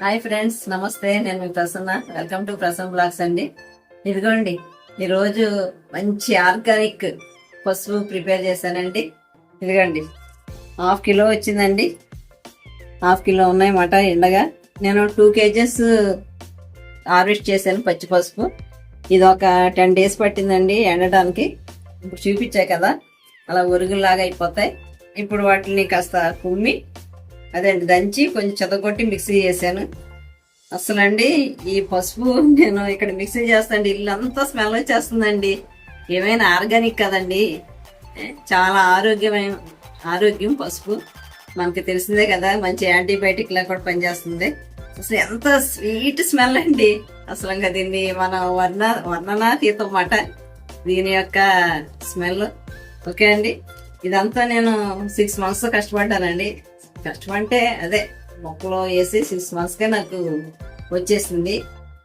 Hi friends నమస్తే. నేను మీ Prasanna. Welcome to Prasanna blogs అండి. ఇదిగోండి ఈరోజు మంచి ఆర్గానిక్ పసుపు ప్రిపేర్ చేశానండి. ఇదిగోండి హాఫ్ కిలో వచ్చిందండి. హాఫ్ కిలో ఉన్నాయన్నమాట ఎండగా. నేను టూ కేజెస్ హార్వెస్ట్ చేశాను పచ్చి పసుపు. ఇది ఒక టెన్ డేస్ పట్టిందండి ఎండడానికి. ఇప్పుడు చూపించాయి కదా అలా ఉరుగులాగా అయిపోతాయి. ఇప్పుడు వాటిని కాస్త కుమ్మి అదే అండి దంచి కొంచెం చెదగొట్టి మిక్సీ చేశాను. అసలండి ఈ పసుపు నేను ఇక్కడ మిక్సీ చేస్తాండి ఇల్లు అంతా స్మెల్ వచ్చేస్తుందండి. ఏమైనా ఆర్గానిక్ కదండి. చాలా ఆరోగ్యమైన ఆరోగ్యం పసుపు. మనకి తెలిసిందే కదా మంచి యాంటీబయాటిక్ లా కూడా పనిచేస్తుంది. అసలు ఎంత స్వీట్ స్మెల్ అండి. అసలు ఇంకా దీన్ని మన వర్ణ వర్ణనాతీతం మాట దీని యొక్క స్మెల్. ఓకే అండి. ఇదంతా నేను సిక్స్ మంత్స్ కష్టపడ్డానండి. కష్టపంటే అదే మొక్కలో వేసి సిక్స్ మంత్స్కే నాకు వచ్చేసింది.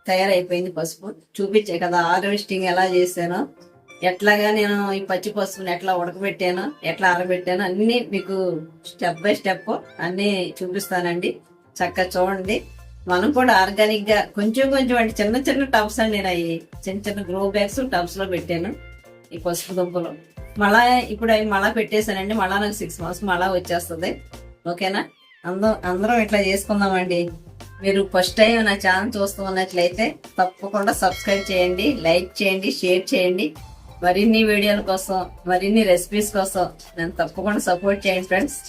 తయారైపోయింది పసుపు. చూపించే కదా హార్వెస్టింగ్ ఎలా చేశానో. ఎట్లాగా నేను ఈ పచ్చి పసుపుని ఎట్లా ఉడకబెట్టాను ఎట్లా ఆరబెట్టాను అన్ని మీకు స్టెప్ బై స్టెప్ అన్ని చూపిస్తానండి. చక్కగా చూడండి. మనం కూడా ఆర్గానిక్గా కొంచెం కొంచెం అంటే చిన్న చిన్న టబ్స్ అండి నేను అవి. చిన్న చిన్న గ్రో బ్యాగ్స్ టబ్స్లో పెట్టాను ఈ పసుపు దుంపలు. మళ్ళా ఇప్పుడు అవి మళ్ళా పెట్టేశానండి. మళ్ళా నాకు సిక్స్ మంత్స్ మళ్ళా వచ్చేస్తుంది. ఓకేనా? అందరం అందరం ఇట్లా చేసుకుందామండి. మీరు ఫస్ట్ టైం నా ఛానల్ చూస్తూ ఉన్నట్లయితే తప్పకుండా సబ్స్క్రైబ్ చేయండి లైక్ చేయండి షేర్ చేయండి. మరిన్ని వీడియోల కోసం మరిన్ని రెసిపీస్ కోసం నేను తప్పకుండా సపోర్ట్ చేయండి ఫ్రెండ్స్.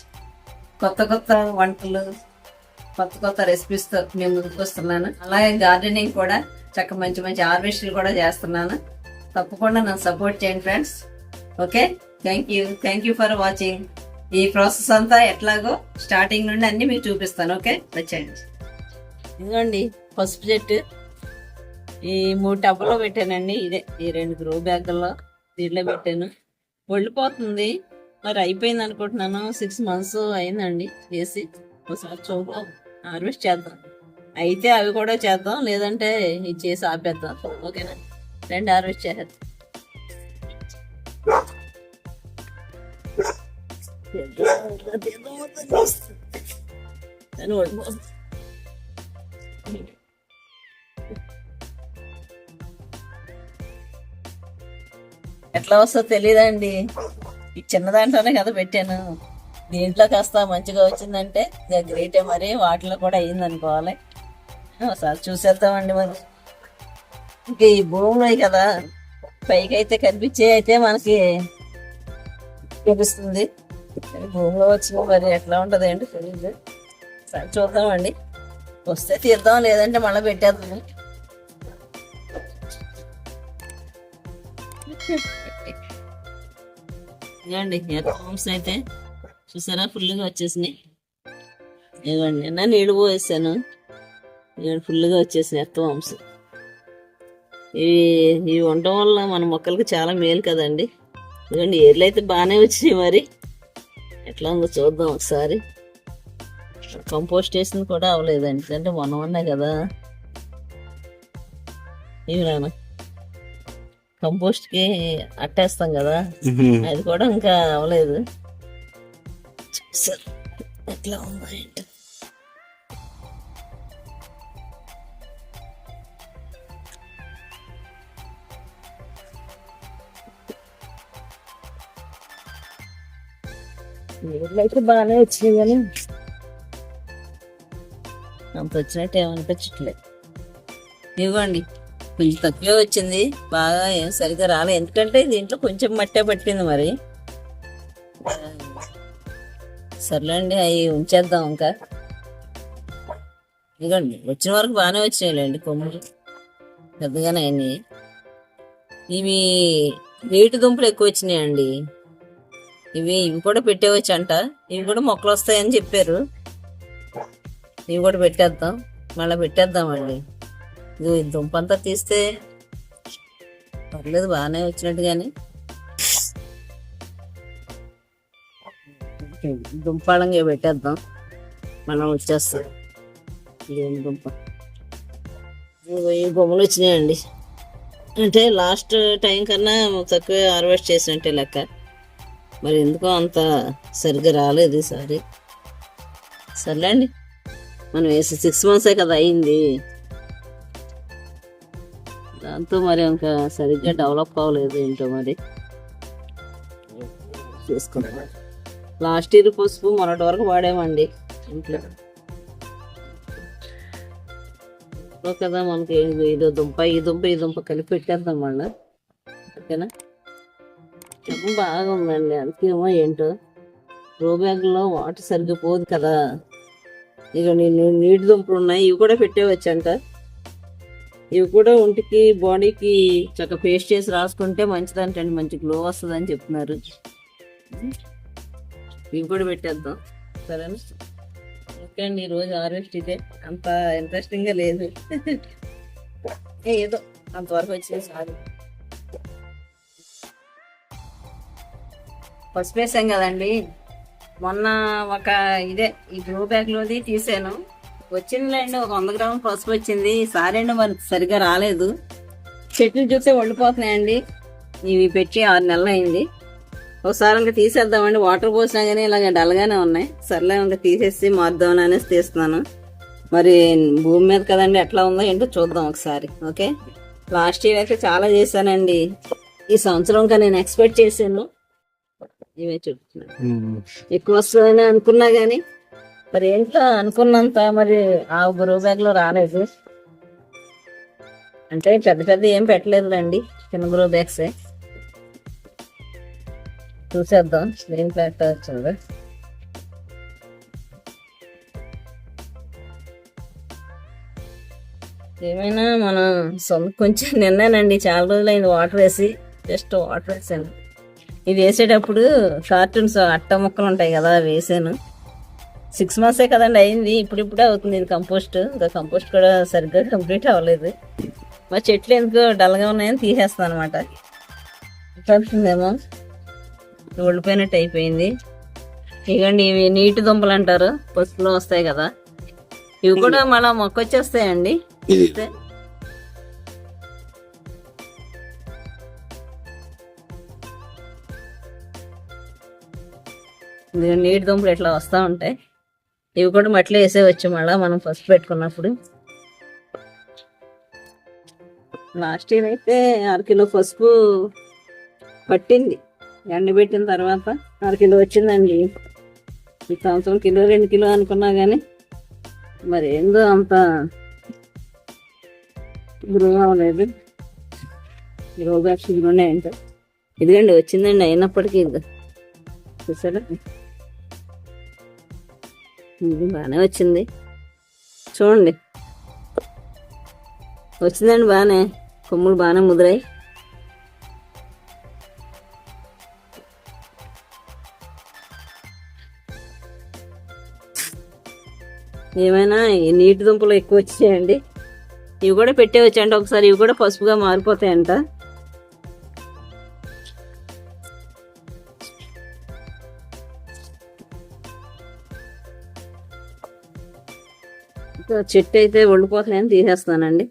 కొత్త కొత్త వంటలు కొత్త కొత్త రెసిపీస్తో నేను మేము ముందుకు వస్తున్నాను. అలాగే గార్డెనింగ్ కూడా చక్క మంచి మంచి హార్వెస్ట్లు కూడా చేస్తున్నాను. తప్పకుండా నన్ను సపోర్ట్ చేయండి friends. Okay? Thank you. Thank you for watching. ఈ ప్రాసెస్ అంతా ఎట్లాగో స్టార్టింగ్ నుండి అన్ని మీకు చూపిస్తాను ఓకే? వచ్చేయండి. ఇదిగోండి పసుపు చెట్టు. ఈ మూడు టబ్బులో పెట్టానండి ఇదే ఈ రెండు గ్రో బ్యాగుల్లో దీంట్లో పెట్టాను. వెళ్ళిపోతుంది మరి అయిపోయింది అనుకుంటున్నాను. సిక్స్ మంత్స్ అయిందండి చేసి. ఒకసారి చూద్దాం. హార్వెస్ట్ చేద్దాం. అయితే అవి కూడా చేద్దాం. లేదంటే ఇది చేసి ఆపేద్దాం. ఓకేనా? రెండు హార్వెస్ట్ చేసేద్దాం. అని పడిపోతుంది ఎట్లా వస్తుందో తెలియదండి ఈ చిన్న దాంట్లోనే కదా పెట్టాను. దీంట్లో కాస్త మంచిగా వచ్చిందంటే ఇక గ్రేటే మరి. వాటిలో కూడా అయ్యింది అనుకోవాలి ఒకసారి చూసేద్దామండి మరి. ఇంక ఈ భూమిలో కదా. పైకి అయితే కనిపించే అయితే మనకి చూపిస్తుంది భూమిలో వచ్చిన మరి ఎట్లా ఉంటుంది ఏంటి తెలియదు సరే చూద్దామండి. వస్తే తీద్దాం లేదంటే మళ్ళీ పెట్టేద్దాం. ఇదిగోండి ఎర్రమ్స్ అయితే చూసారా? ఫుల్గా వచ్చేసినాయి. ఇదిగోండి నిన్న నీళ్ళు పోసాను ఇదిగోండి ఫుల్గా వచ్చేసినాయి హోమ్స్ ఇవి ఇవి ఉండటం వల్ల మన మొక్కలకి చాలా మేలు కదండి. ఇదిగోండి ఏర్లు అయితే బాగానే వచ్చినాయి మరి. ఎట్లా ఉందో చూద్దాం ఒకసారి. కంపోస్ట్ వేసింది కూడా అవ్వలేదండి ఎందుకంటే మొన్న ఉన్నాయి కదా. ఇవి నాన్న కంపోస్ట్కి అట్టేస్తాం కదా. అది కూడా ఇంకా అవ్వలేదు. చూసారు ఎట్లా ఉందో ఏంటో. నీళ్ళు అయితే బాగానే వచ్చినాయి కానీ అంత వచ్చినట్టు ఏమనిపించట్లేదు ఇవ్వండి కొంచెం తక్కువే వచ్చింది బాగా ఏం సరిగ్గా రాలేదు ఎందుకంటే దీంట్లో కొంచెం మట్టే పట్టింది మరి. సర్లేండి అవి ఉంచేద్దాం ఇంకా. ఇదిగోండి వచ్చిన వరకు బాగానే వచ్చినాయిలేండి కొమ్ములు. పెద్దగానే అయినాయి. ఇవి నీటి దుంపలు ఎక్కువ వచ్చినాయండి. ఇవి ఇవి కూడా పెట్టేవచ్చు అంట ఇవి కూడా మొక్కలు వస్తాయని చెప్పారు. ఇవి కూడా పెట్టేద్దాం. మళ్ళీ పెట్టేద్దామండి ఇది ఈ దుంప అంతా తీస్తే పర్లేదు బాగానే వచ్చినట్టు కానీ దుంపాళంగా పెట్టేద్దాం. మనం వచ్చేస్తాం. ఇదేం దుంప. ఈ బొమ్మలు వచ్చినాయండి. అంటే లాస్ట్ టైం కన్నా తక్కువ హార్వెస్ట్ చేసినట్టే లెక్క. మరి ఎందుకో అంత సరిగ్గా రాలేదు ఈసారి. సర్లేండి. మనం వేసి సిక్స్ మంత్సే కదా అయింది. దాంతో మరి ఇంకా సరిగ్గా డెవలప్ అవ్వలేదు ఏంటో మరి. చేసుకున్నాం లాస్ట్ ఇయర్ పసుపు మొన్నటి వరకు వాడామండి ఇంట్లో. కదా మనకి ఇదో దుంప ఈ దుంప ఈ దుంప కలిపి పెట్టేద్దాం మళ్ళీ. ఓకేనా? చెప్పు బాగా ఉందండి అందుకేమో ఏంటో రో బ్యాగ్లో వాటర్ సరిగ్గా పోదు కదా. ఇక నేను నీటి దుంపలు ఉన్నాయి ఇవి కూడా పెట్టేవచ్చంట. ఇవి కూడా ఒంటికి బాడీకి చక్కగా పేస్ట్ చేసి రాసుకుంటే మంచిదంటండి. మంచి గ్లో వస్తుంది అని చెప్తున్నారు. ఇవి కూడా పెట్టేద్దాం. సరేనా? ఓకే అండి ఈరోజు హార్వెస్ట్ ఇదే. అంత ఇంట్రెస్టింగ్గా లేదు. ఏ, ఏదో అంతవరకు వచ్చేసి హార్వెస్ట్ పసుపు వేసాం కదండి. మొన్న ఒక ఇదే ఈ గ్రో బ్యాగ్లోది తీసాను. వచ్చిందిలేండి ఒక వంద గ్రాముల పసుపు వచ్చింది. సారేండి అండి మరి సరిగ్గా రాలేదు. చెట్లు చూస్తే వండిపోతున్నాయండి ఇవి పెట్టి ఆరు నెలలు అయింది. ఒకసారి ఇంకా తీసేద్దామండి. వాటర్ పోసినా కానీ ఇలాగ డల్గానే ఉన్నాయి. సర్లే ఇంకా తీసేసి మార్దాం అనేసి తీస్తున్నాను. మరి భూమి మీద కదండి ఎట్లా ఉందో ఏంటో చూద్దాం ఒకసారి. ఓకే? లాస్ట్ ఇయర్ అయితే చాలా చేశానండి. ఈ సంవత్సరం ఇంకా నేను ఎక్స్పెక్ట్ చేశాను. ఇవే చెప్తున్నాను ఎక్కువ వస్తుందని అనుకున్నా గానీ మరి ఏంటో అనుకున్నంత మరి ఆ గ్రో బ్యాగ్లో రాలేదు. అంటే పెద్ద పెద్ద ఏం పెట్టలేదులేండి చిన్న గ్రో బ్యాగ్సే. చూసేద్దాం స్క్రీన్ ప్లాట్ వచ్చింది ఏమైనా మనం సొంత కొంచెం నిన్నానండి చాలా రోజులైంది వాటర్ వేసి జస్ట్ వాటర్ వేసాను. ఇది వేసేటప్పుడు కార్టూన్స్ అట్ట ముక్కలు ఉంటాయి కదా వేసాను. సిక్స్ మంత్సే కదండి అయింది ఇప్పుడు ఇప్పుడే అవుతుంది ఇది కంపోస్ట్ ఇంకా కంపోస్ట్ కూడా సరిగ్గా కంప్లీట్ అవ్వలేదు. మా చెట్లు ఎందుకు డల్గా ఉన్నాయని తీసేస్తాను అనమాట కలుతుందేమో ఉడిపోయినట్టు అయిపోయింది. ఇగండి ఇవి నీటి దుంపలు అంటారు పసుపులో వస్తాయి కదా. ఇవి కూడా మళ్ళీ మొక్క వచ్చేస్తాయండి నీటి దుంపలు ఇట్లా వస్తూ ఉంటాయి? ఇవి కూడా మట్టిలో వేసేవచ్చు మళ్ళీ మనం ఫస్ట్ పెట్టుకున్నప్పుడు. లాస్ట్ ఇయర్ అయితే అర కిలో పసుపు పట్టింది. ఎండబెట్టిన తర్వాత అర కిలో వచ్చిందండి. ఈ సంవత్సరం కిలో రెండు కిలో అనుకున్నా కానీ మరి ఏందో అంత గ్రో అవ్వలేదు. గ్రో బ్యాగ్స్ ఇదిగోండి ఇదిగండి వచ్చిందండి అయినప్పటికీ ఇది చూసారా? ఇది బాగానే వచ్చింది. చూడండి. వచ్చిందండి బాగానే కొమ్ములు బాగానే ముదిరాయి. ఏమైనా ఈ నీటి దుంపలు ఎక్కువ వచ్చాయండి? ఇవి కూడా పెట్టేవచ్చండి. ఒకసారి ఇవి కూడా పసుపుగా మారిపోతాయంట. చెట్టు అయితే ఒళ్ళిపోతున్నాయని తీసేస్తానండి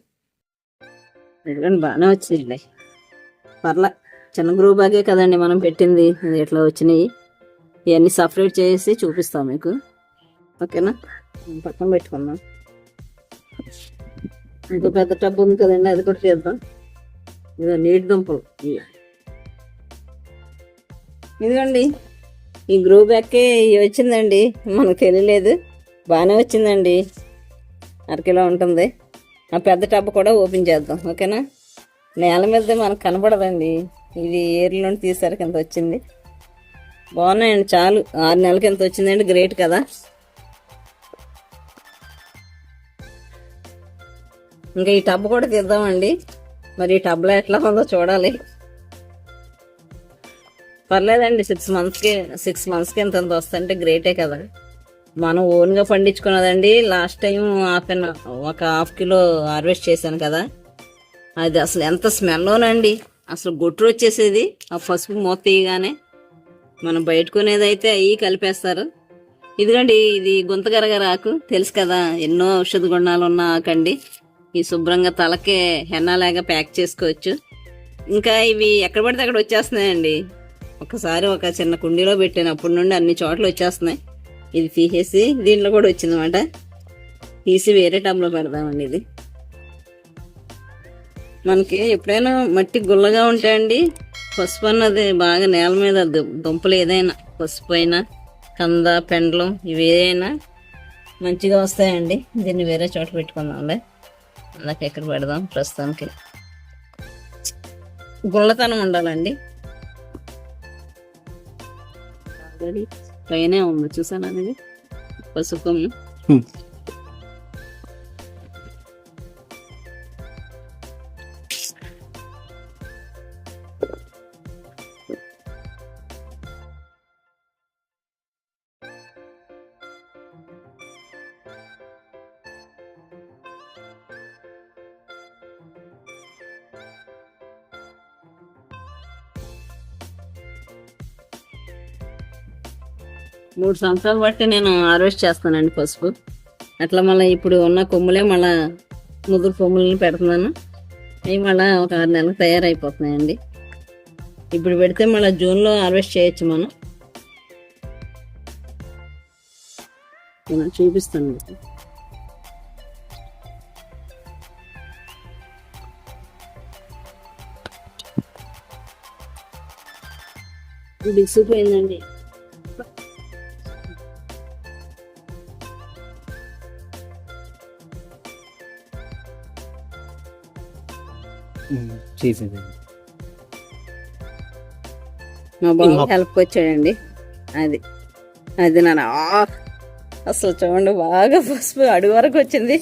ఎందుకంటే బాగానే వచ్చింది పర్లా చిన్న గ్రూ బ్యాగే కదండి మనం పెట్టింది. అది ఎట్లా వచ్చినాయి? ఇవన్నీ సపరేట్ చేసి చూపిస్తాం మీకు. ఓకేనా? పక్కన పెట్టుకుందాం. ఇంకో పెద్ద టబ్ ఉంది కదండి అది కూడా చేద్దాం ఇదో నీటి దుంపలు. ఇదిగోండి ఈ గ్రూ బ్యాగ్కే వచ్చిందండి. మనకు తెలియలేదు. బాగానే వచ్చిందండి. అరకిలో ఉంటుంది. ఆ పెద్ద టబ్ కూడా ఓపెన్ చేద్దాం ఓకేనా? నేల మీద మనకు కనబడదండి. ఇది ఏర్ల నుండి తీసరికి ఎంత వచ్చింది. బాగున్నాయండి చాలు. ఆరు నెలలకి ఎంత వచ్చిందండి? గ్రేట్ కదా. ఇంకా ఈ టబ్ కూడా తీద్దామండి. మరి ఈ టబ్లో ఎట్లా ఉందో చూడాలి. పర్లేదండి సిక్స్ మంత్స్కి సిక్స్ మంత్స్కి ఎంత ఎంత వస్తుంటే గ్రేటే కదా. మనం ఓన్గా పండించుకున్నదండి. లాస్ట్ టైం హాఫ్ అన్ ఒక హాఫ్ కిలో హార్వెస్ట్ చేశాను కదా. అది అసలు ఎంత స్మెల్లోనండి. అసలు గొట్టు వచ్చేసేది. ఆ పసుపు మూత తీయగానే మనం బయటకునేది అయితే అవి కలిపేస్తారు. ఇదిగండి ఇది గుంతగరగర ఆకు తెలుసు కదా ఎన్నో ఔషధ గుణాలు ఉన్న ఆకండి. ఈ శుభ్రంగా తలకే హెన్నాలాగా ప్యాక్ చేసుకోవచ్చు. ఇంకా ఇవి ఎక్కడ పడితే అక్కడ వచ్చేస్తున్నాయండి. ఒకసారి ఒక చిన్న కుండీలో పెట్టాను. అప్పటి నుండి అన్ని చోట్ల వచ్చేస్తున్నాయి. ఇది తీసేసి దీంట్లో కూడా వచ్చిందన్నమాట. తీసి వేరే టబ్లో పెడదామండి ఇది. మనకి ఎప్పుడైనా మట్టి గుల్లగా ఉంటాయండి పసుపు అన్నది బాగా నేల మీద దుంపలు ఏదైనా పసుపు అయినా కంద పెండలం ఇవి ఏదైనా మంచిగా వస్తాయండి. దీన్ని వేరే చోట పెట్టుకుందాంలే. అందుకే ఎక్కడ పెడదాం ప్రస్తుతానికి. గుల్లతనం ఉండాలండి. పైనే ఉంది. చూసాను అనేది పసుపు. మూడు సంవత్సరాలు బట్టి నేను హార్వెస్ట్ చేస్తానండి పసుపు. అట్లా మళ్ళీ ఇప్పుడు ఉన్న కొమ్ములే మళ్ళా ముదురు కొమ్ములని పెడుతున్నాను. అవి మళ్ళీ ఒక ఆరు నెలలు తయారైపోతున్నాయండి. ఇప్పుడు పెడితే మళ్ళీ జూన్లో హార్వెస్ట్ చేయొచ్చు మనం. నేను చూపిస్తాను. మీకు. ఇది చేసేది మా బాబు హెల్ప్ వచ్చాడండి. అది అది నాన్న ఆ! అసలు చూడండి బాగా పసుపు అడుగు వరకు వచ్చింది.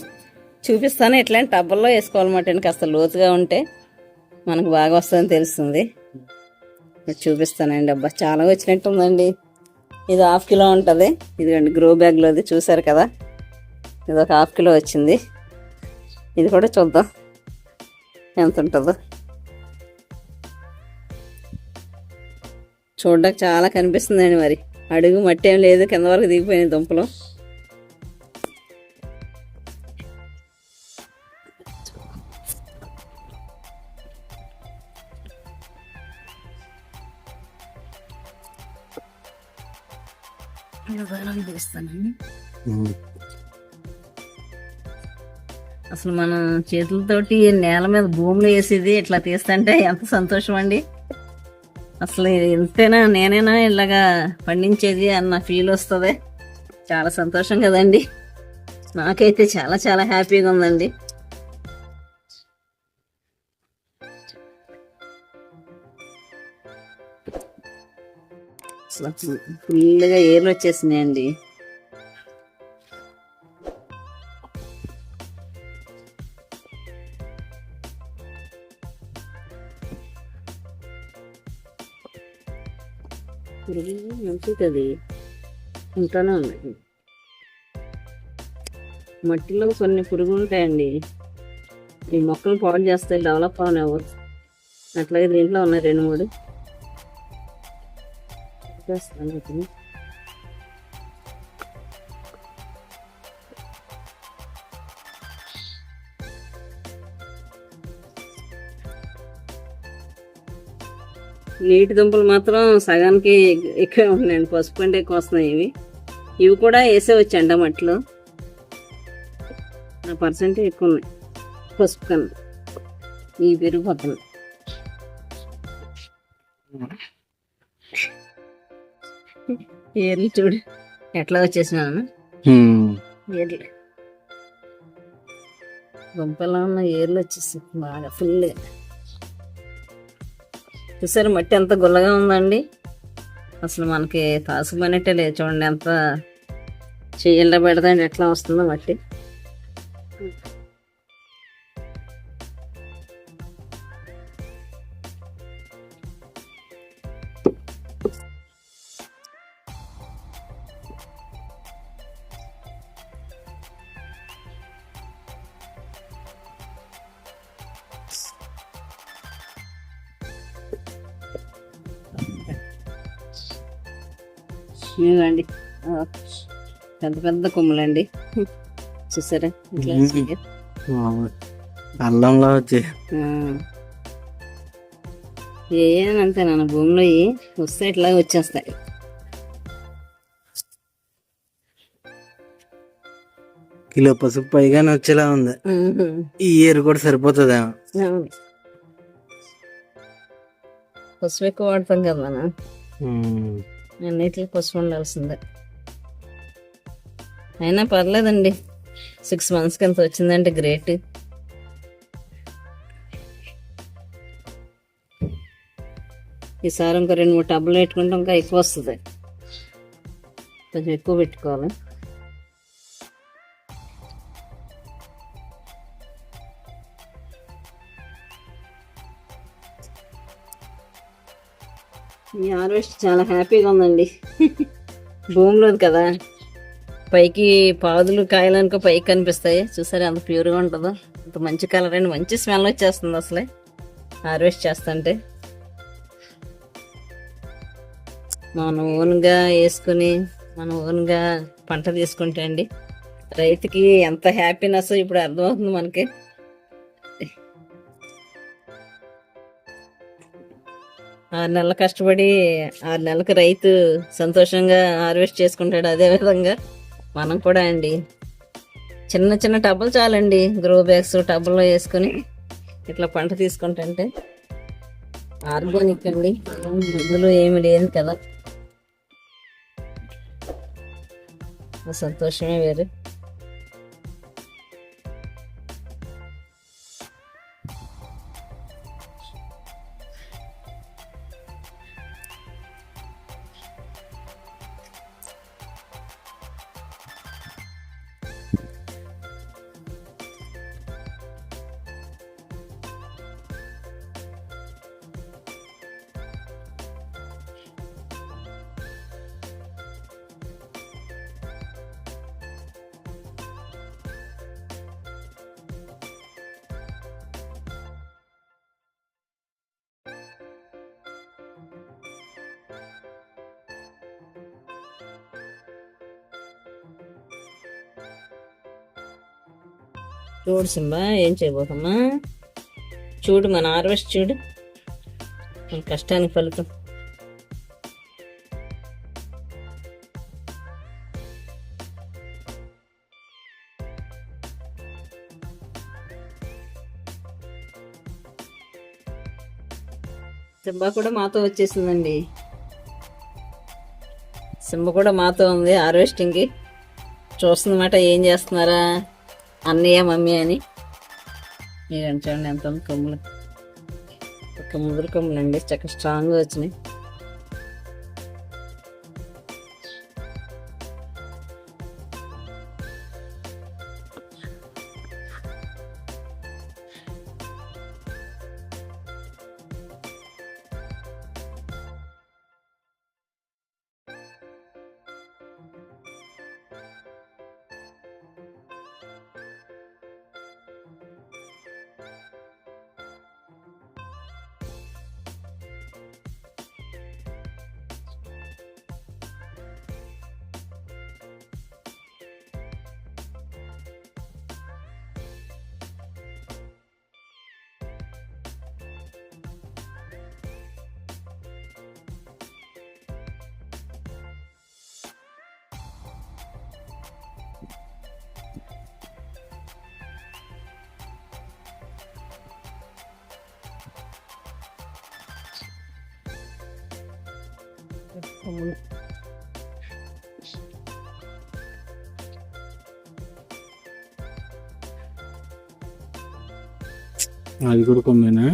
చూపిస్తాను ఇట్లాంటి టబ్బల్లో వేసుకోవాలన్నమాట కాస్త లోతుగా ఉంటే మనకు బాగా వస్తుందని తెలుస్తుంది. చూపిస్తానండి. అబ్బా చాలా వచ్చినట్టు ఉందండి ఇది హాఫ్ కిలో ఉంటుంది. ఇదిగోండి గ్రో బ్యాగ్లోది చూసారు కదా. ఇది ఒక హాఫ్ కిలో వచ్చింది. ఇది కూడా చూద్దాం. ఎంత ఉంటుందో. చూడడానికి చాలా కనిపిస్తుందండి మరి. అడుగు మట్టి ఏం లేదు కింద వరకు దిగిపోయినాయి దుంపలు. అసలు మనం చేతులతోటి నేల మీద భూమిలో వేసేది ఇట్లా తీస్తుంటే ఎంత సంతోషం అండి అసలు ఇంతేనా నేనేనా ఇలాగా పండించేది అన్న ఫీల్ వస్తుంది. చాలా సంతోషం కదండి. నాకైతే చాలా చాలా హ్యాపీగా ఉందండి. అసలు ఫుల్గా ఏర్లు వచ్చేసినాయండి. పురుగు మంచిది ఉంటానే ఉన్నాయి. మట్టిలో కొన్ని పురుగులు ఉంటాయండి ఈ మొక్కలు పాడు చేస్తాయి డెవలప్ అవనివ్వు. అట్లాగే దీంట్లో ఉన్నాయి రెండు మూడు. చేస్తాను. నీటి దుంపలు మాత్రం సగానికి ఎక్కువ ఉన్నాయండి పసుపు కంటే ఎక్కువ వస్తున్నాయి ఇవి. ఇవి కూడా వేసేవచ్చు అంట మట్టిలో. ఆ పర్సెంట్ ఎక్కువ ఉన్నాయి. పసుపు కన్నా. ఇవి పెరిగిపోతున్నాయి ఏర్లు చూడు. ఎట్లా వచ్చేసినాను ఏర్లు. గుంపలో ఉన్న ఏర్లు వచ్చేసి బాగా ఫుల్గా చూసారు మట్టి ఎంత గుల్లగా ఉందండి. అసలు మనకి తాసుకుపోయినట్టే లేదు చూడండి ఎంత చెయ్యిలో పెడదండి ఎట్లా వస్తుందో మట్టి. పెద్ద పెద్ద కొమ్ములండి. చూసారా? ఇట్లా. అల్లంలో వచ్చి నాన్న భూమిలో వస్తే ఇట్లా వచ్చేస్తాయి. కిలో పసుపు పైగానే వచ్చేలా ఉంది. ఈ ఇయర్ కూడా సరిపోతుందేమో. పసుపు ఎక్కువ వాడతాం కదా. అన్నిటికీ పసుపు ఉండాల్సిందే. అయినా పర్లేదండి. సిక్స్ మంత్స్కి ఎంత వచ్చిందంటే గ్రేట్ ఈసారి ఇంకా రెండు మూడు టబ్బులు పెట్టుకుంటే ఇంకా ఎక్కువ వస్తుంది. కొంచెం ఎక్కువ పెట్టుకోవాలి. ఈ హార్వెస్ట్ చాలా హ్యాపీగా ఉందండి. భూమిలోది కదా. పైకి పాదులు కాయలనుకో పైకి కనిపిస్తాయి. చూసారా అంత ప్యూర్గా ఉంటుందో? అంత మంచి కలర్ అండి. మంచి స్మెల్ వచ్చేస్తుంది అసలే. హార్వెస్ట్ చేస్తుంటే. మనం ఓన్గా వేసుకుని మనం ఓన్గా పంట తీసుకుంటే అండి రైతుకి ఎంత హ్యాపీనెస్ ఇప్పుడు అర్థమవుతుంది మనకి. ఆరు నెలలు కష్టపడి ఆరు నెలలకు రైతు సంతోషంగా హార్వెస్ట్ చేసుకుంటాడు అదేవిధంగా మనం కూడా అండి. చిన్న చిన్న టబ్బులు చాలండి. గ్రో బ్యాగ్స్ టబ్బుల్లో వేసుకొని ఇట్లా పంట తీసుకుంటుంటే ఆర్గానిక్ అండి. మందులు ఏమి లేదు కదా. సంతోషమే వేరు. చూడు సింబా ఏం చేయబోతమ్మా చూడు మన హార్వెస్ట్ చూడు. మన కష్టానికి ఫలితం. సింబా కూడా మాతో వచ్చేసిందండి. సింబ కూడా మాతో ఉంది హార్వెస్టింగ్కి. చూస్తుందన్నమాట ఏం చేస్తున్నారా? అన్నయ్య మమ్మీ అని. మీరు చూడండి ఎంత కొమ్ములు. ఒక ముదురు కొమ్ములు అండి చక్కగా స్ట్రాంగ్గా వచ్చినాయి. కొమ్ములు అది కూడా కొమ్మేనా.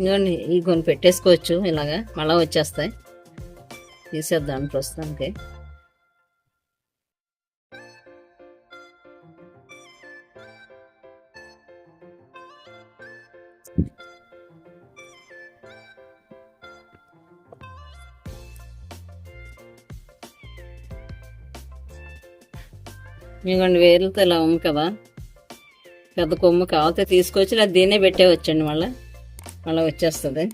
ఇదిగోండి ఈ కొన్ని పెట్టేసుకోవచ్చు ఇలాగా. మళ్ళీ వచ్చేస్తాయి. తీసేద్దాం ప్రస్తుతానికి. ఇదిగోండి వేర్లతో ఇలా ఉంది కదా. పెద్ద కొమ్ము కావాలితే తీసుకొచ్చి లేదా దీన్నే పెట్టేవచ్చండి మళ్ళీ. మళ్ళీ వచ్చేస్తుంది.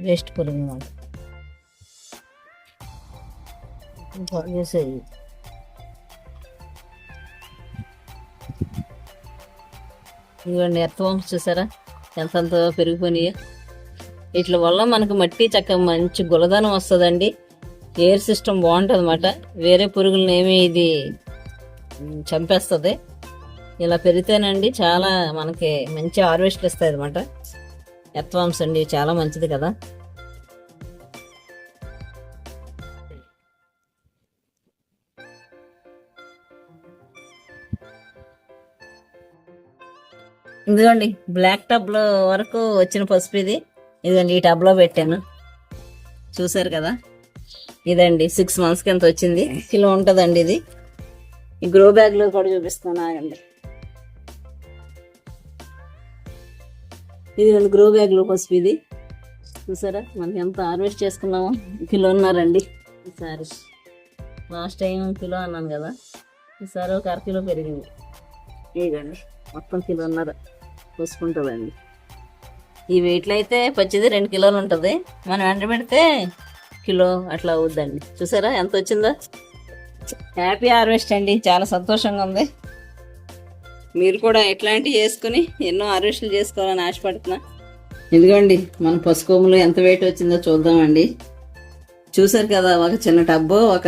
వేస్ట్ పురుగు మాట చేసేది ఇదిగోండి చూసారా? ఎంతంత పెరిగిపోయినాయో. వీటి వల్ల మనకు మట్టి చక్కగా మంచి గులదనం వస్తుందండి. ఎయిర్ సిస్టమ్ బాగుంటుంది అనమాట వేరే పురుగులను ఏమి ఇది చంపేస్తుంది. ఇలా పెరిగితేనండి చాలా మనకి మంచి హార్వెస్ట్ ఇస్తాయి అనమాట ఎత్వాంశ అండి చాలా మంచిది కదా. ఇదిగోండి బ్లాక్ టబ్లో వరకు వచ్చిన పసుపు ఇది. ఇదండి ఈ టబ్లో పెట్టాను. చూసారు కదా? ఇదండి సిక్స్ మంత్స్కి ఎంత వచ్చింది. కిలో ఉంటుందండి ఇది. ఈ గ్రో బ్యాగ్లో కూడా చూపిస్తాను ఆగండి ఇది గ్రో బ్యాగ్లో పసుపు ఇది. చూసారా? మనం ఎంత హార్వెస్ట్ చేసుకున్నామో? కిలో ఉన్నారండి. ఈసారి లాస్ట్ టైం కిలో అన్నాను కదా? ఈసారి ఒక అర కిలో పెరిగింది. ఇదండి మొత్తం కిలో కిలోన్నర పోసుకుంటుందండి. ఈ వెయిట్లో అయితే పచ్చిది రెండు కిలోలు ఉంటుంది. మనం ఎండ పెడితే కిలో అట్లా అవుద్దండి. చూసారా ఎంత వచ్చిందో? హ్యాపీ హార్వెస్ట్ అండి. చాలా సంతోషంగా ఉంది. మీరు కూడా ఇట్లాంటివి చేసుకుని ఎన్నో హార్వెస్ట్లు చేసుకోవాలని ఆశపడుతున్నా. ఇదిగోండి మన పసుకొమ్ములు ఎంత వెయిట్ వచ్చిందో చూద్దామండి. చూసారు కదా ఒక చిన్న టబ్బు ఒక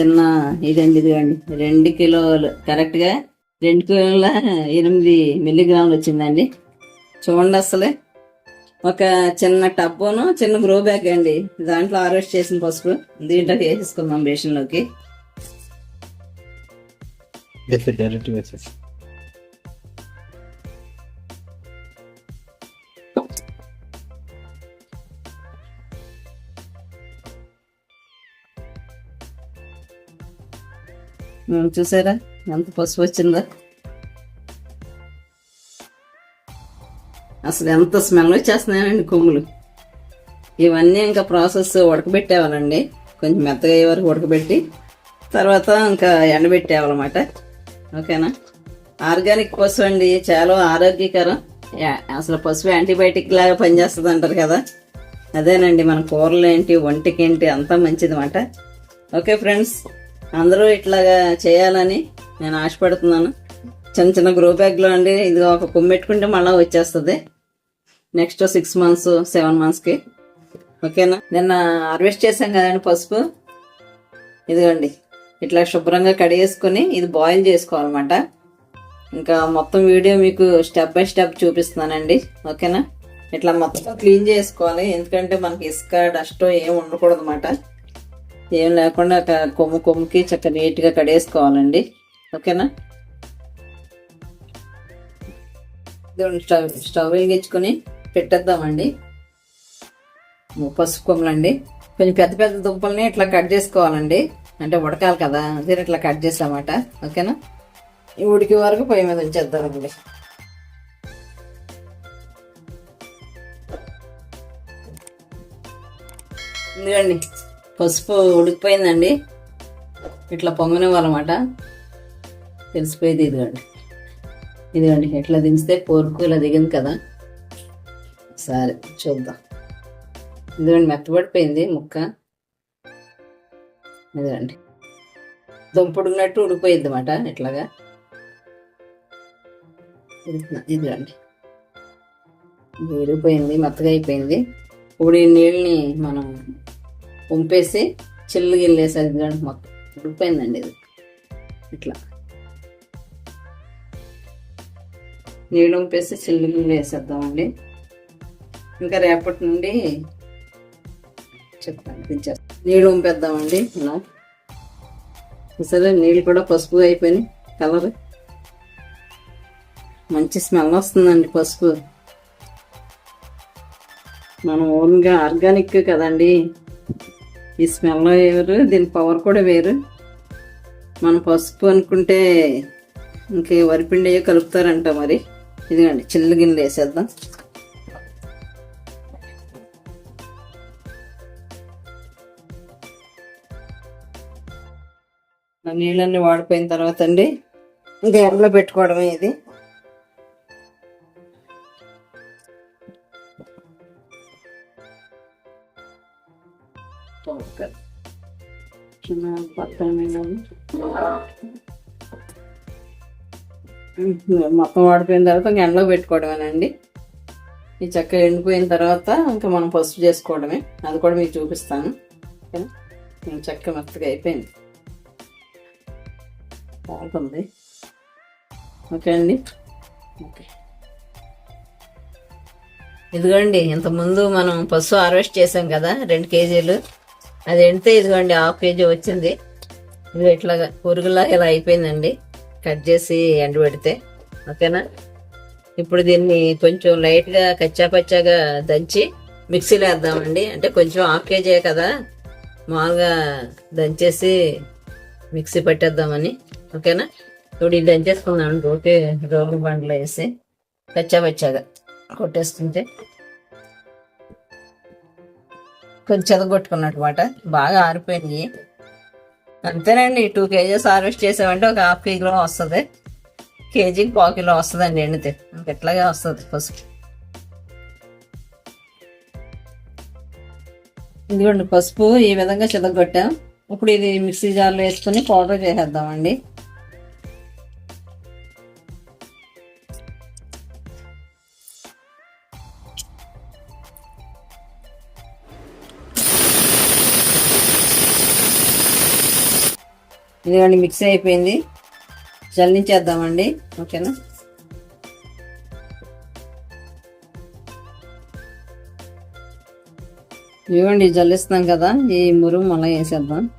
చిన్న ఇదండి ఇదిగోండి. రెండు కిలోలు కరెక్ట్గా రెండు కిలోల ఎనిమిది మిల్లీగ్రాములు వచ్చిందండి. చూడండి అసలే. ఒక చిన్న టబ్బును చిన్న గ్రో బ్యాగ్ అండి. దాంట్లో హార్వెస్ట్ చేసిన పసుపు దీంట్లోకి వేసేసుకుందాం బేషన్లోకి డైరెక్ట్ వేసేసి ఉమ్, చూసారా? ఎంత పసుపు వచ్చిందో. అసలు ఎంత స్మెల్ వచ్చేస్తున్నాయండి కొమ్ములు. ఇవన్నీ ఇంకా ప్రాసెస్ ఉడకబెట్టేవాళ్ళండి. కొంచెం మెత్తగా అయ్యే వరకు ఉడకబెట్టి తర్వాత ఇంకా ఎండబెట్టేవాళ్ళమాట. ఓకేనా? ఆర్గానిక్ పసుపు అండి చాలా ఆరోగ్యకరం. యా- అసలు పసుపు యాంటీబయాటిక్ లాగా పనిచేస్తుంది అంటారు కదా. అదేనండి మన కూరలు ఏంటి ఒంటికి ఏంటి అంతా మంచిది మాట ఓకే ఫ్రెండ్స్ అందరూ ఇట్లాగా చేయాలని నేను ఆశపడుతున్నాను. చిన్న చిన్న గ్రో బ్యాగ్లో అండి ఇది ఒక కుమ్మెట్టుకుంటే మళ్ళీ వచ్చేస్తుంది. నెక్స్ట్ సిక్స్ మంత్స్ సెవెన్ మంత్స్కి. ఓకేనా? నిన్న హార్వెస్ట్ చేసాం కదండి పసుపు. ఇదిగోండి. ఇట్లా శుభ్రంగా కడిగేసుకొని ఇది బాయిల్ చేసుకోవాలన్నమాట. ఇంకా మొత్తం వీడియో మీకు స్టెప్ బై స్టెప్ చూపిస్తున్నానండి. ఓకేనా? ఇట్లా మొత్తం క్లీన్ చేసుకోవాలి. ఎందుకంటే మనకి ఇసుక డస్ట్ ఏం ఉండకూడదు అన్నమాట ఏం లేకుండా ఒక కొమ్ము కొమ్ముకి చక్క నీట్గా కడేసుకోవాలండి ఓకేనా? స్టవ్ స్టవ్ వెలిగించుకొని పెట్టేద్దామండి. పసుపు కొమ్మలండి. కొంచెం పెద్ద పెద్ద దుంపల్ని ఇట్లా కట్ చేసుకోవాలండి. అంటే ఉడకాలి కదా అదే ఇట్లా కట్ చేసామాట ఓకేనా? ఈ ఉడికి వరకు పొయ్యి మీద ఉంచేద్దామండి. ఇదిగోండి పసుపు ఉడికిపోయిందండి. ఇట్లా పొంగనివ్వాలన్నమాట. తెలిసిపోయేది ఇదిగోండి. ఇదిగోండి ఇట్లా దించితే పోరుకు ఇలా దిగింది కదా. సరే చూద్దాం. ఇదిగోండి మెత్తబడిపోయింది ముక్క. ఇదిగోండి. దుంపుడున్నట్టు ఉడిపోయింది అనమాట ఇట్లాగా. ఇదిగో- ఇదిగోండి. విరిగిపోయింది మెత్తగా అయిపోయింది. ఇప్పుడు ఈ నీళ్ళని మనం ఉంపేసి చిల్లు గిల్లేసి అది మొత్తం ఉడిపోయిందండి ఇది. ఇట్లా. నీళ్ళు ఉంపేసి చిల్లు గిల్లేసేద్దామండి. ఇంకా రేపటి నుండి చెప్తాను దించేస్తాను నీళ్ళు పంపేద్దామండి ఇలా. సరే నీళ్ళు కూడా పసుపు అయిపోయినాయి కలర్. మంచి స్మెల్ వస్తుందండి పసుపు. మనం ఓన్గా ఆర్గానిక్ కదండి. ఈ స్మెల్ వేరు దీని పవర్ కూడా వేరు. మనం పసుపు అనుకుంటే ఇంకే వరిపిండి కలుపుతారంట మరి. ఇదిగండి చిల్లు గిన్నెలు వేసేద్దాం. నీళ్ళన్నీ వాడిపోయిన తర్వాత అండి ఇంకా ఎండలో పెట్టుకోవడమే ఇది. చిన్న పక్కన మొత్తం వాడిపోయిన తర్వాత ఇంకా ఎండలో పెట్టుకోవడమేనండి. ఈ చెక్క ఎండిపోయిన తర్వాత ఇంకా మనం పసుపు చేసుకోవడమే. అది కూడా మీకు చూపిస్తాను. చక్క మెత్తగా అయిపోయింది. బాగుంది ఓకే అండి? ఓకే. ఇదిగోండి ఇంతకుముందు మనం పసుపు హార్వెస్ట్ చేసాం కదా రెండు కేజీలు. అది ఎండితే ఇదిగోండి హాఫ్ కేజీ వచ్చింది. ఇది ఇట్లాగా పురుగులా ఇలా అయిపోయిందండి. కట్ చేసి ఎండబెడితే ఓకేనా? ఇప్పుడు దీన్ని కొంచెం లైట్గా కచ్చాపచ్చాగా దంచి మిక్సీలో వేద్దామండి. అంటే కొంచెం హాఫ్ కేజీ కదా. మామూలుగా దంచేసి మిక్సీ పెట్టేద్దామని. ఓకేనా? ఇప్పుడు ఇది దంచేసుకున్నాను రోటి రోగి బండ్లో వేసి తెచ్చావచ్చాగా కొట్టేసుకుంటే కొట్టేస్తుంటే కొంచెం చెదగొట్టుకున్నమాట బాగా ఆరిపోయినాయి అంతేనండి టూ కేజీస్ హార్వెస్ట్ చేసామంటే ఒక హాఫ్ కిలో వస్తుంది. కేజీకి పావు కిలో వస్తుందండి ఎండితే. ఇంక ఎట్లాగే వస్తుంది పసుపు. ఇదిగోండి పసుపు ఈ విధంగా చెదగొట్టాం. ఇప్పుడు ఇది మిక్సీ జార్లో వేసుకుని పౌడర్ చేసేద్దామండి. ఇదిగోండి మిక్స్ అయిపోయింది. జల్లించేద్దామండి ఓకేనా? ఇదిగోండి జల్లిస్తున్నాం కదా. ఈ మురుగు మళ్ళీ వేసేద్దాం.